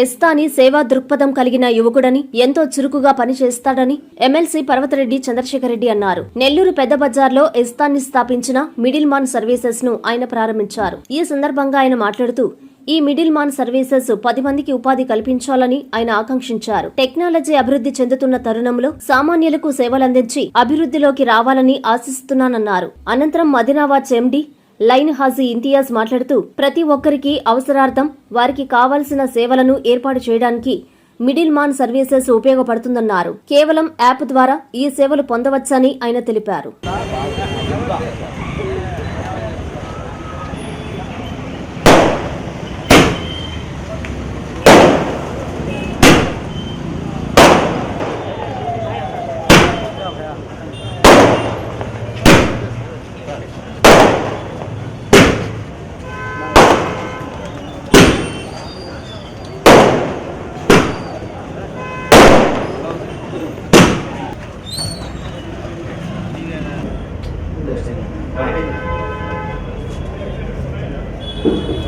ఎస్తాని సేవా దృక్పథం కలిగిన యువకుడని ఎంతో చురుకుగా పనిచేస్తాడని ఎమ్మెల్సీ పర్వతరెడ్డి చంద్రశేఖర్ రెడ్డి అన్నారు. నెల్లూరు పెద్ద బజార్లో ఎస్తాన్ని స్థాపించిన మిడిల్ మాన్ సర్వీసెస్ను ఆయన ప్రారంభించారు. ఈ సందర్భంగా ఆయన మాట్లాడుతూ ఈ మిడిల్ మాన్ సర్వీసెస్ పది మందికి ఉపాధి కల్పించాలని ఆయన ఆకాంక్షించారు. టెక్నాలజీ అభివృద్ధి చెందుతున్న తరుణంలో సామాన్యులకు సేవలందించి అభివృద్ధిలోకి రావాలని ఆశిస్తున్నానన్నారు. అనంతరం మదినావాచ్ ఎండి లైన్ హాజీ ఇంతియాజ్ మాట్లాడుతూ ప్రతి ఒక్కరికి అవసరార్థం వారికి కావాల్సిన సేవలను ఏర్పాటు చేయడానికి మిడిల్ మాన్ సర్వీసెస్ ఉపయోగపడుతుందన్నారు. కేవలం యాప్ ద్వారా ఈ సేవలు పొందవచ్చని ఆయన తెలిపారు. してね。はい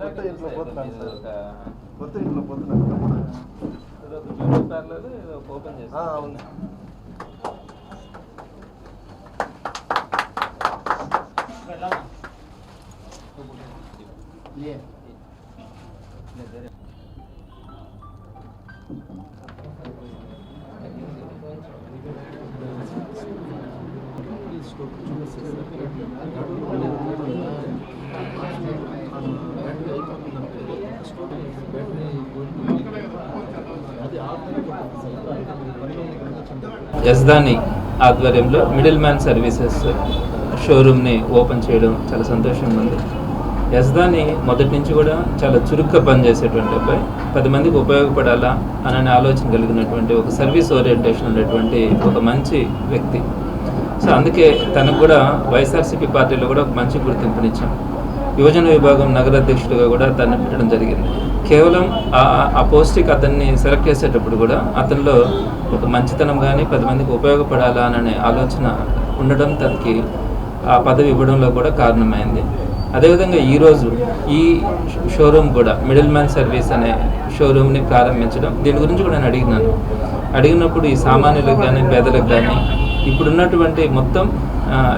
కొత్త ఇంట్లో పోతున్నాను సార్ కొత్త ఇంట్లో పోతున్నాను ఓపెన్ ఆ, అవును యజ్దాని ఆధ్వర్యంలో మిడిల్ మ్యాన్ సర్వీసెస్ షోరూమ్ని ఓపెన్ చేయడం చాలా సంతోషంగా ఉంది. యజ్దాని మొదటి నుంచి కూడా చాలా చురుగ్గా పనిచేసేటువంటి అబ్బాయి. పది మందికి ఉపయోగపడాలా అనే ఆలోచన కలిగినటువంటి ఒక సర్వీస్ ఓరియంటేషన్ ఉన్నటువంటి ఒక మంచి వ్యక్తి. సో అందుకే తనకు కూడా వైఎస్ఆర్సీపీ పార్టీలో కూడా ఒక మంచి గుర్తింపునిచ్చాం. యువజన విభాగం నగర అధ్యక్షుడిగా కూడా అతన్ని పెట్టడం జరిగింది. కేవలం ఆ- ఆ పోస్ట్కి అతన్ని సెలెక్ట్ చేసేటప్పుడు కూడా అతనిలో ఒక మంచితనం కానీ పది మందికి ఉపయోగపడాలా అనే ఆలోచన ఉండడం తనకి ఆ పదవి ఇవ్వడంలో కూడా కారణమైంది. అదేవిధంగా ఈరోజు ఈ షోరూమ్ కూడా మిడిల్ మ్యాన్ సర్వీస్ అనే షోరూమ్ని ప్రారంభించడం దీని గురించి కూడా నేను అడిగినాను. అడిగినప్పుడు ఈ సామాన్యులకు కానీ పేదలకు కానీ ఇప్పుడున్నటువంటి మొత్తం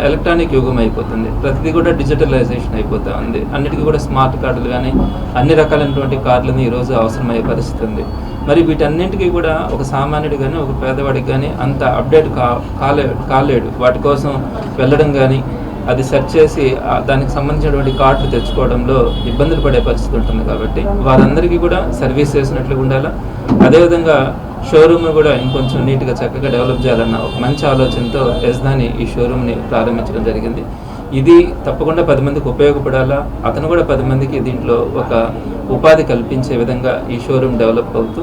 ఎలక్ట్రానిక్ యుగం అయిపోతుంది. ప్రతిదీ కూడా డిజిటలైజేషన్ అయిపోతూ ఉంది. అన్నిటికీ కూడా స్మార్ట్ కార్డులు కానీ అన్ని రకాలైనటువంటి కార్డులని ఈరోజు అవసరమయ్యే పరిస్థితి ఉంది. మరి వీటన్నింటికీ కూడా ఒక సామాన్యుడు కానీ ఒక పేదవాడికి కానీ అంత అప్డేట్ కా కాలే కాలేడు. వాటి కోసం వెళ్ళడం కానీ అది సెర్చ్ చేసి దానికి సంబంధించినటువంటి కార్డులు తెచ్చుకోవడంలో ఇబ్బందులు పడే పరిస్థితి ఉంటుంది కాబట్టి వారందరికీ కూడా సర్వీస్ చేసినట్లుగా ఉండాలా? అదేవిధంగా షోరూమ్ కూడా ఇంకొంచెం నీట్గా చక్కగా డెవలప్ చేయాలన్న ఒక మంచి ఆలోచనతో యజ్దాని ఈ షోరూమ్ని ప్రారంభించడం జరిగింది. ఇది తప్పకుండా పది మందికి ఉపయోగపడాలా? అతను కూడా పది మందికి దీంట్లో ఒక ఉపాధి కల్పించే విధంగా ఈ షోరూమ్ డెవలప్ అవుతూ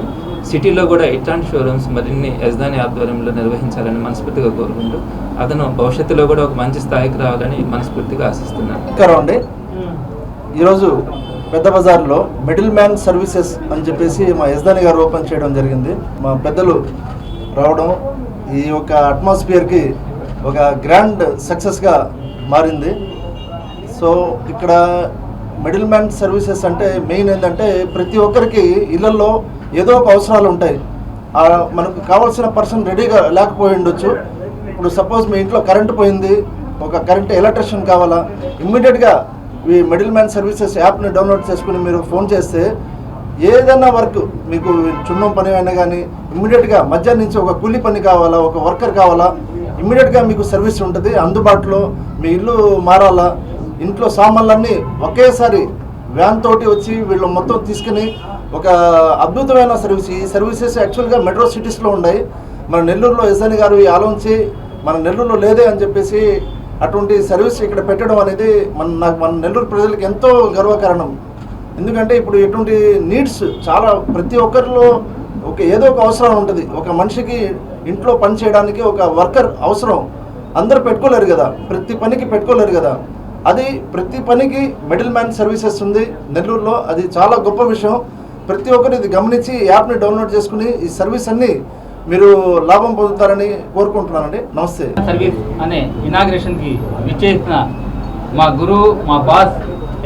సిటీలో కూడా ఇట్లాంటి షోరూమ్స్ మరిన్ని యజ్దాని ఆధ్వర్యంలో నిర్వహించాలని మనస్ఫూర్తిగా కోరుకుంటూ అతను భవిష్యత్తులో కూడా ఒక మంచి స్థాయికి రావాలని మనస్ఫూర్తిగా ఆశిస్తున్నాను. ఈరోజు పెద్ద బజార్లో మిడిల్ మ్యాన్ సర్వీసెస్ అని చెప్పేసి మా యజ్దాని గారు ఓపెన్ చేయడం జరిగింది. మా పెద్దలు రావడం ఈ యొక్క అట్మాస్ఫియర్కి ఒక గ్రాండ్ సక్సెస్గా మారింది. సో ఇక్కడ మిడిల్ మ్యాన్ సర్వీసెస్ అంటే మెయిన్ ఏంటంటే ప్రతి ఒక్కరికి ఇళ్ళలో ఏదో ఒక అవసరాలు ఉంటాయి. మనకు కావాల్సిన పర్సన్ రెడీగా లేకపోయి ఉండొచ్చు. ఇప్పుడు సపోజ్ మీ ఇంట్లో కరెంట్ పోయింది ఒక కరెంట్ ఎలక్ట్రిషియన్ కావాలా ఇమ్మీడియట్గా ఈ మిడిల్ మ్యాన్ సర్వీసెస్ యాప్ని డౌన్లోడ్ చేసుకుని మీరు ఫోన్ చేస్తే ఏదైనా వర్క్ మీకు చున్నం పని అయినా కానీ ఇమ్మీడియట్గా మధ్యాహ్నం నుంచి ఒక కూలి పని కావాలా ఒక వర్కర్ కావాలా ఇమ్మీడియట్గా మీకు సర్వీస్ ఉంటుంది. అందుబాటులో మీ ఇల్లు మారాలా ఇంట్లో సామాన్లన్నీ ఒకేసారి వ్యాన్ తోటి వచ్చి వీళ్ళు మొత్తం తీసుకుని ఒక అద్భుతమైన సర్వీస్ ఈ సర్వీసెస్ యాక్చువల్గా మెట్రో సిటీస్లో ఉన్నాయి. మన నెల్లూరులో ఎస్ఎన్ గారు ఆలోచించి మన నెల్లూరులో లేదే అని చెప్పేసి అటువంటి సర్వీస్ ఇక్కడ పెట్టడం అనేది మన నాకు మన నెల్లూరు ప్రజలకు ఎంతో గర్వకారణం. ఎందుకంటే ఇప్పుడు ఎటువంటి నీడ్స్ చాలా ప్రతి ఒక్కరిలో ఒక ఏదో ఒక అవసరం ఉంటుంది. ఒక మనిషికి ఇంట్లో పని చేయడానికి ఒక వర్కర్ అవసరం. అందరూ పెట్టుకోలేరు కదా. ప్రతి పనికి పెట్టుకోలేరు కదా. అది ప్రతి పనికి మిడిల్ మ్యాన్ సర్వీసెస్ ఉంది నెల్లూరులో. అది చాలా గొప్ప విషయం. ప్రతి ఒక్కరు ఇది గమనించి యాప్ని డౌన్లోడ్ చేసుకుని ఈ సర్వీస్ అన్ని మీరు లాభం పొందుతారని కోరుకుంటున్నానండి. నమస్తే. సర్వీస్ అనే ఇనాగ్రేషన్కి విచ్చేసిన మా గురువు మా బాస్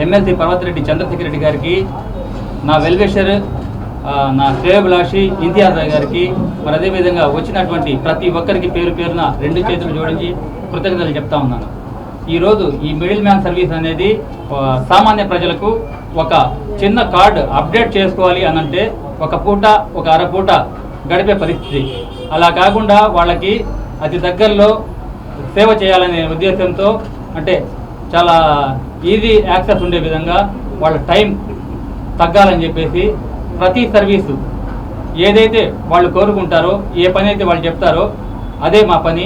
ఎమ్మెల్సీ పర్వతిరెడ్డి చంద్రశేఖర్ రెడ్డి గారికి నా వెల్వేషర్ నా శ్రేయభిలాషి ఇంతియాజ్ రాయ్ గారికి మరి అదేవిధంగా వచ్చినటువంటి ప్రతి ఒక్కరికి పేరు పేరున రెండు చేతులు జోడించి కృతజ్ఞతలు చెప్తా ఉన్నాను. ఈరోజు ఈ మిడిల్ మ్యాన్ సర్వీస్ అనేది సామాన్య ప్రజలకు ఒక చిన్న కార్డు అప్డేట్ చేసుకోవాలి అనంటే ఒక పూట ఒక అరపూట గడిపే పరిస్థితి. అలా కాకుండా వాళ్ళకి అతి దగ్గరలో సేవ చేయాలనే ఉద్దేశంతో అంటే చాలా ఈజీ యాక్సెస్ ఉండే విధంగా వాళ్ళ టైం తగ్గాలని చెప్పేసి ప్రతి సర్వీసు ఏదైతే వాళ్ళు కోరుకుంటారో ఏ పని అయితే వాళ్ళు చెప్తారో అదే మా పని.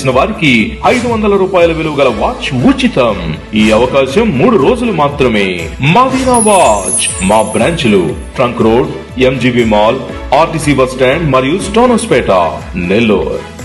చేసిన వారికి ఐదు వందల రూపాయల విలువ గల వాచ్ ఉచితం. ఈ అవకాశం మూడు రోజులు మాత్రమే. మదీనా వాచ్ మా బ్రాంచ్లు trunk road MGB mall RTC bus stand మరియు స్టోనస్పేట నెల్లూరు.